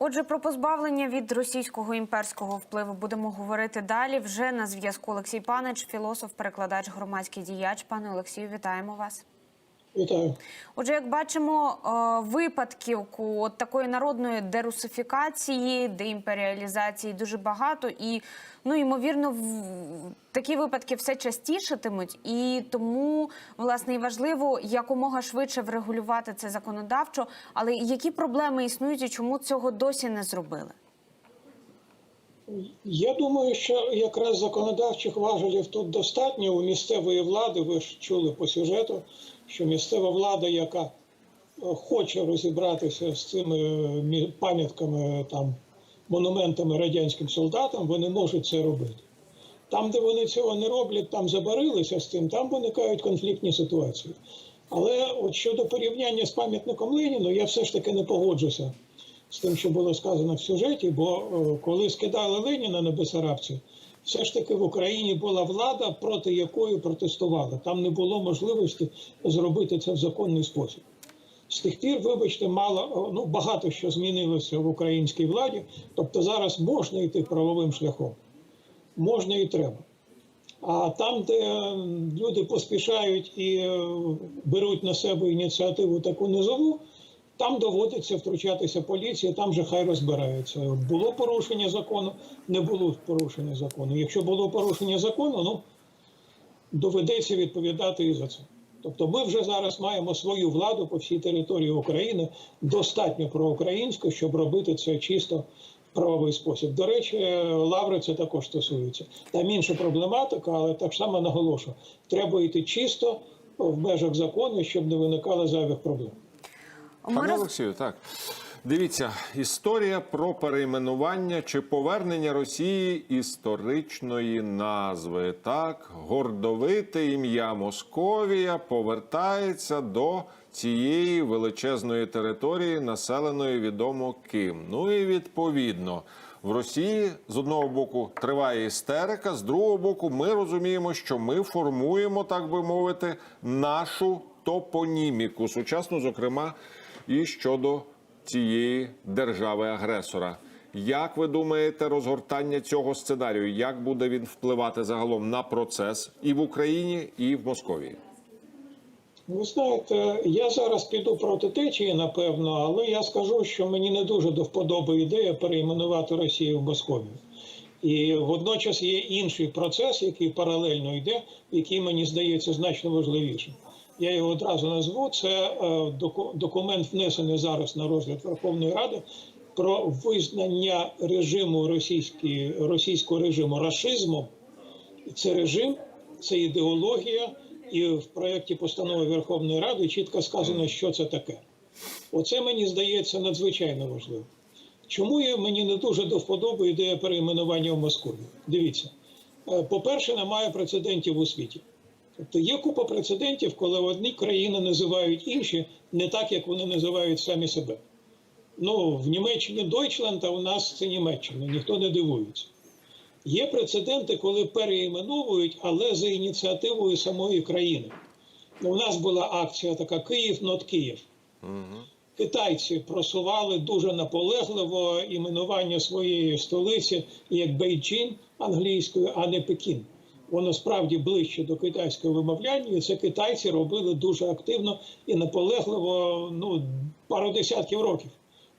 Отже, про позбавлення від російського імперського впливу будемо говорити далі. Вже на зв'язку Олексій Панич, філософ, перекладач, громадський діяч. Пане Олексію, вітаємо вас. Вітаю. Отже, як бачимо, е, випадків от такої народної дерусифікації, деімперіалізації дуже багато, і ну ймовірно, такі випадки все частішатимуть, і тому власне і важливо якомога швидше врегулювати це законодавчо. Але які проблеми існують і чому цього досі не зробили? Я думаю, що якраз законодавчих важелів тут достатньо у місцевої влади. Ви ж чули по сюжету, що місцева влада, яка е, хоче розібратися з цими е, пам'ятками там монументами радянським солдатам, вони можуть це робити. Там, де вони цього не роблять, там забарилися з цим, там виникають конфліктні ситуації. Але от щодо порівняння з пам'ятником Леніну, я все ж таки не погоджуся з тим, що було сказано в сюжеті, бо е, коли скидали Леніна на Бесарабці, все ж таки в Україні була влада, проти якої протестували. Там не було можливості зробити це в законний спосіб. З тих пір, вибачте, мало ну багато що змінилося в українській владі. Тобто зараз можна йти правовим шляхом, можна і треба. А там, де люди поспішають і е, беруть на себе ініціативу таку низову, там доводиться втручатися поліція, там же хай розбирається. Було порушення закону, не було порушення закону. Якщо було порушення закону, ну доведеться відповідати і за це. Тобто ми вже зараз маємо свою владу по всій території України, достатньо проукраїнську, щоб робити це чисто в правовий спосіб. До речі, лаври це також стосується. Там інша проблематика, але так само наголошую: треба йти чисто в межах закону, щоб не виникало зайвих проблем. Пане роз- Олексію, так. Дивіться, історія про перейменування чи повернення Росії історичної назви. Так, гордовите ім'я Московія повертається до цієї величезної території, населеної відомо ким. Ну і відповідно. В Росії з одного боку триває істерика, з другого боку, ми розуміємо, що ми формуємо, так би мовити, нашу топоніміку, сучасну, зокрема, і щодо цієї держави-агресора. Як ви думаєте, розгортання цього сценарію? Як буде він впливати загалом на процес і в Україні, і в Московії? Ви знаєте, я зараз піду проти течії, напевно, але я скажу, що мені не дуже до вподоби ідея перейменувати Росію в Московію. І водночас є інший процес, який паралельно йде, який мені здається значно важливішим. Я його одразу назву. Це е, документ, внесений зараз на розгляд Верховної Ради про визнання режиму російської, російського режиму рашизмом це режим, це ідеологія, і в проєкті постанови Верховної Ради чітко сказано, що це таке. Оце мені здається надзвичайно важливо. Чому мені не дуже до вподоби ідея перейменування в Москві? Дивіться, Е, по-перше, немає прецедентів у світі. Тобто є купа прецедентів, коли одні країни називають інші не так, як вони називають самі себе. Ну, в Німеччині Deutschland, а у нас це Німеччина, ніхто не дивується. Є прецеденти, коли переіменовують, але за ініціативою самої країни. Ну, У нас була акція така Київ, нот Київ. Китайці просували дуже наполегливо іменування своєї столиці як Бейджін англійською, а не Пекін. Воно справді ближче до китайського вимовляння, і це китайці робили дуже активно і наполегливо ну, пару десятків років,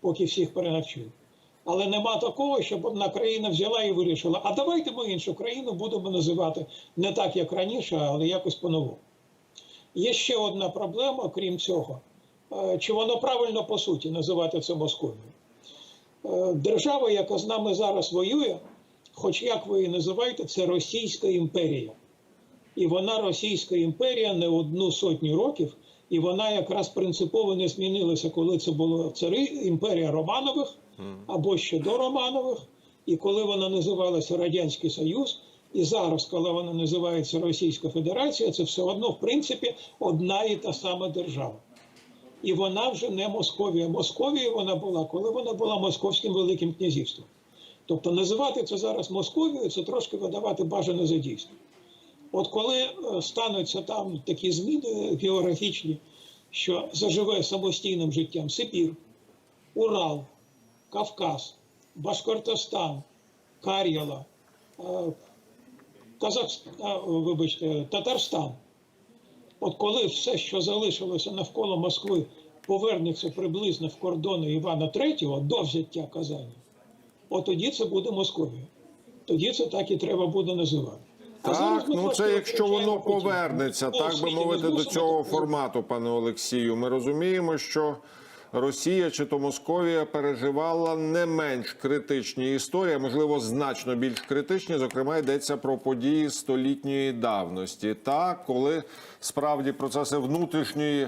поки всіх перенавчили. Але нема такого, щоб одна країна взяла і вирішила, а давайте ми іншу країну будемо називати не так, як раніше, але якось по-новому. Є ще одна проблема, крім цього. Е, Чи воно правильно по суті називати це Московією? Е, Держава, яка з нами зараз воює, хоч як ви її називаєте, це Російська імперія. І вона Російська імперія не одну сотню років, і вона якраз принципово не змінилася, коли це було цари імперія Романових або ще до Романових, і коли вона називалася Радянський Союз, і зараз, коли вона називається Російська Федерація, це все одно, в принципі, одна і та сама держава. І вона вже не Московія. Московією вона була, коли вона була Московським Великим князівством. Тобто називати це зараз Московією, це трошки видавати бажане за дійсно. От коли е, стануться там такі зміни географічні, що заживе самостійним життям Сибір, Урал, Кавказ, Башкортостан, Кар'яла, е, Казахстан, вибачте, Татарстан. От коли все, що залишилося навколо Москви, повернеться приблизно в кордони Івана III до взяття Казані, от тоді це буде Московія. Тоді це так і треба буде називати. А Так, ну це якщо воно повернеться, Ну, так би мовити, до цього формату, пане Олексію. Ми розуміємо, що Росія чи то Московія переживала не менш критичні історії, а можливо, значно більш критичні. Зокрема, йдеться про події столітньої давності. Так, коли справді процеси внутрішньої.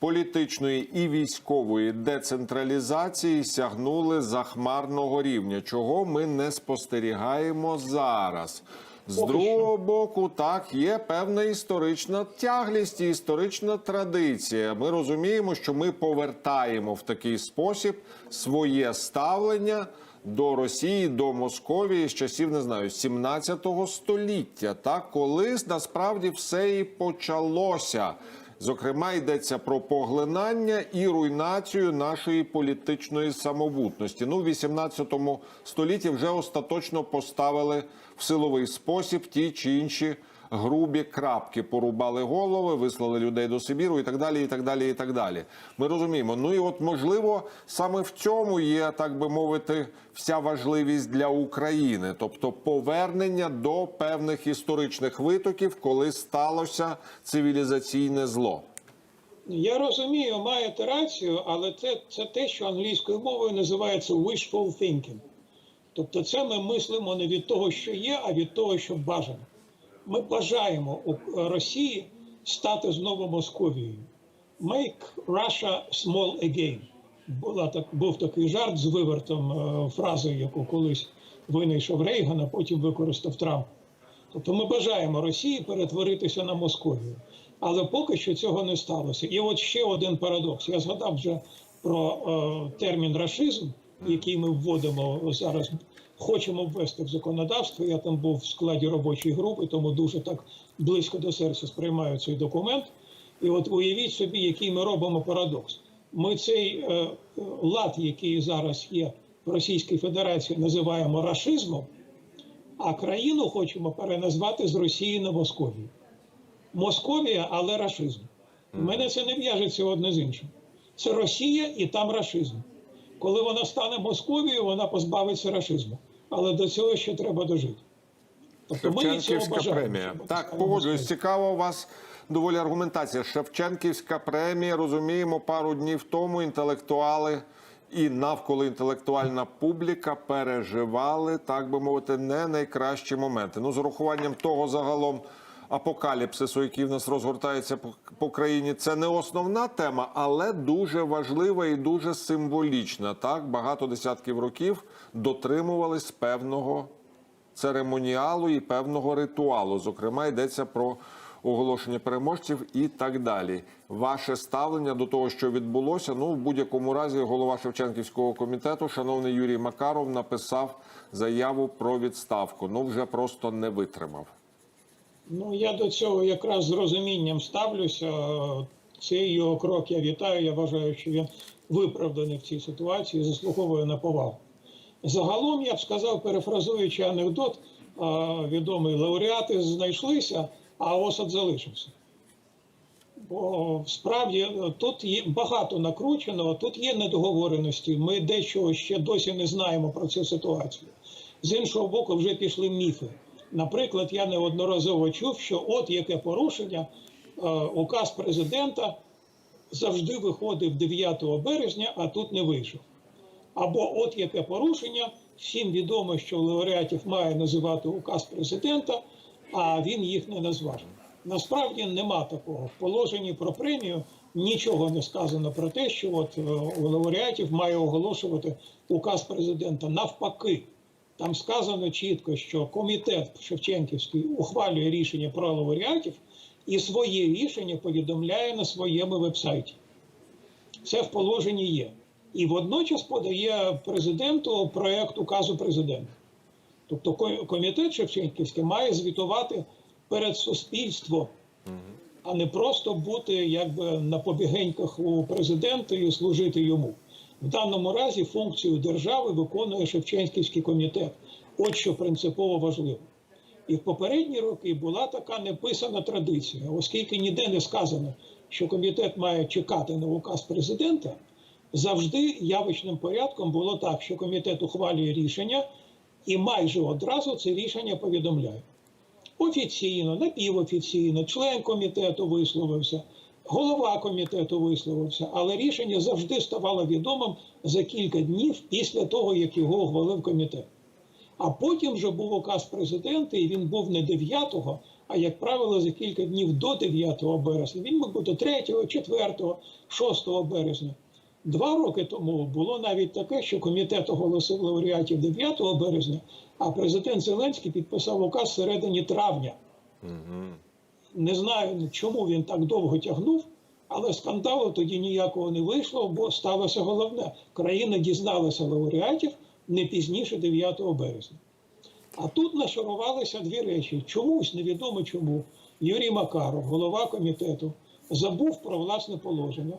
Політичної і військової децентралізації сягнули захмарного рівня, чого ми не спостерігаємо зараз. З другого боку, так є певна історична тяглість і історична традиція. Ми розуміємо, що ми повертаємо в такий спосіб своє ставлення до Росії, до Московії з часів не знаю 17 століття. Так, коли насправді все і почалося. Зокрема, йдеться про поглинання і руйнацію нашої політичної самобутності. Ну, в 18 столітті вже остаточно поставили в силовий спосіб ті чи інші грубі крапки, порубали голови, вислали людей до Сибіру і так далі. І так далі. І так далі. Ми розуміємо. Ну і от можливо, саме в цьому є, так би мовити, вся важливість для України, тобто повернення до певних історичних витоків, коли сталося цивілізаційне зло. Я розумію, маєте рацію, але це, це те, що англійською мовою називається wishful thinking. Тобто, це ми мислимо не від того, що є, а від того, що бажано. Ми бажаємо Росії стати знову Московією. Make Russia small again. Була так, був такий жарт з вивертом е, фрази, яку колись винайшов Рейган, а потім використав Трамп. Тобто ми бажаємо Росії перетворитися на Московію. Але поки що цього не сталося. І от ще один парадокс. Я згадав вже про е, термін рашизм, який ми вводимо зараз, хочемо ввести в законодавство. Я там був в складі робочої групи, тому дуже так близько до серця сприймаю цей документ. І от уявіть собі, який ми робимо парадокс. Ми цей е, е, лад, який зараз є в Російській Федерації, називаємо рашизмом, а країну хочемо переназвати з Росії на Московію. Московія, але рашизм. У мене це не в'яжеться одне з іншим. Це Росія і там рашизм. Коли вона стане Московією, вона позбавиться рашизму. Але до цього ще треба дожити. Тобто Шевченківська бажаємо. премія. Так, погоджуюсь. Цікава у вас доволі аргументація. Шевченківська премія, розуміємо, пару днів тому інтелектуали і навколо інтелектуальна публіка переживали, так би мовити, не найкращі моменти. Ну, з урахуванням того загалом. Апокаліпсису, який в нас розгортається по, країні, це не основна тема, але дуже важлива і дуже символічна. Так багато десятків років дотримувались певного церемоніалу і певного ритуалу. Зокрема, йдеться про оголошення переможців і так далі. Ваше ставлення до того, що відбулося, ну в будь-якому разі, голова Шевченківського комітету, шановний Юрій Макаров, написав заяву про відставку. Ну вже просто не витримав. Ну, я до цього якраз з розумінням ставлюся. Цей його крок я вітаю. Я вважаю, що він виправданий в цій ситуації, заслуговує на повагу. Загалом, я б сказав, перефразуючи анекдот, відомий лауреати знайшлися, а осад залишився. Бо справді е, тут є багато накрученого, тут є недоговореності. Ми дещо ще досі не знаємо про цю ситуацію. З іншого боку, вже пішли міфи. Наприклад, я неодноразово чув, що от яке порушення, е, указ президента завжди виходив 9 березня, а тут не вийшов. Або от яке порушення, всім відомо, що лауреатів має називати указ президента, а він їх не назвав. Насправді нема такого. В положенні про премію нічого не сказано про те, що от е, у лауреатів має оголошувати указ президента. Навпаки, там сказано чітко, що комітет Шевченківський ухвалює рішення про лауреатів і своє рішення повідомляє на своєму вебсайті. Це в положенні є. І водночас подає президенту проект указу президента. Тобто комітет Шевченківський має звітувати перед суспільством, а не просто бути якби на побігеньках у президента і служити йому. В даному разі функцію держави виконує Шевченківський комітет. От що принципово важливо. І в попередні роки була така неписана традиція, оскільки ніде не сказано, що комітет має чекати на указ президента, завжди явичним порядком було так, що комітет ухвалює рішення і майже одразу це рішення повідомляє. Офіційно, напівофіційно, член комітету висловився, голова комітету висловився, але рішення завжди ставало відомим за кілька днів після того, як його ухвалив комітет. А потім вже був указ президента, і він був не 9-го, а як правило, за кілька днів до 9 березня. Він міг бути 3, 4, 6 березня. Два роки тому було навіть таке, що комітет оголосив лауреатів 9 березня, а президент Зеленський підписав указ середині травня. Не знаю, чому він так довго тягнув, але скандалу тоді ніякого не вийшло, бо сталося головне. Країна дізналася лауреатів не пізніше 9 березня. А тут нашарувалися дві речі. Чомусь, невідомо чому, Юрій Макаров, голова комітету, забув про власне положення.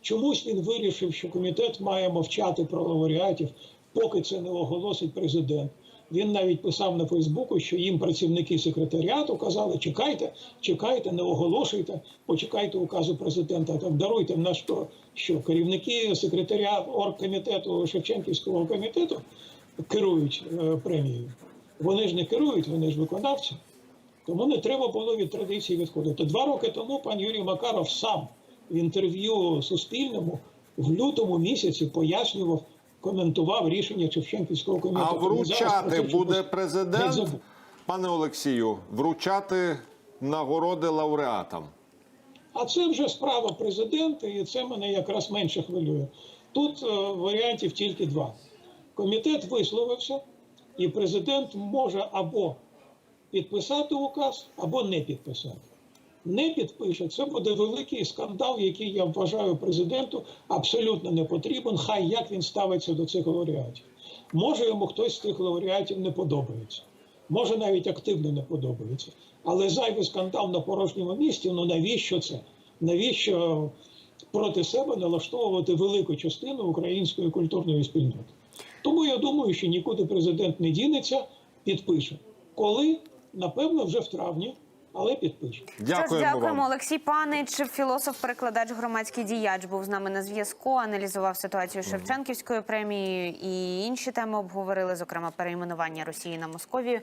Чомусь він вирішив, що комітет має мовчати про лауреатів, поки це не оголосить президент. Він навіть писав на Фейсбуку, що їм працівники секретаріату казали: чекайте, чекайте, не оголошуйте, почекайте указу президента. Так даруйте на що, що керівники секретаріату оргкомітету Шевченківського комітету керують е, премією. Вони ж не керують, вони ж виконавці. Тому не треба було від традиції відходити. Два роки тому пан Юрій Макаров сам в інтерв'ю Суспільному в лютому місяці пояснював, коментував рішення Шевченківського комітету. А вручати буде президент, пане Олексію, вручати нагороди лауреатам. А це вже справа президента, і це мене якраз менше хвилює. Тут е, варіантів тільки два. Комітет висловився, і президент може або підписати указ, або не підписати. Не підпише, це буде великий скандал, який я вважаю президенту абсолютно не потрібен. Хай як він ставиться до цих лауреатів. Може йому хтось з цих лауреатів не подобається. Може навіть активно не подобається. Але зайвий скандал на порожньому місці, ну навіщо це? Навіщо проти себе налаштовувати велику частину української культурної спільноти? Тому я думаю, що нікуди президент не дінеться, підпише. Коли? Напевно, вже в травні, але підпише. Дякуємо, Тож дякуємо, вам. Олексій Панич, філософ, перекладач, громадський діяч був з нами на зв'язку. Аналізував ситуацію з Шевченківською премією і інші теми обговорили, зокрема перейменування Росії на Московію.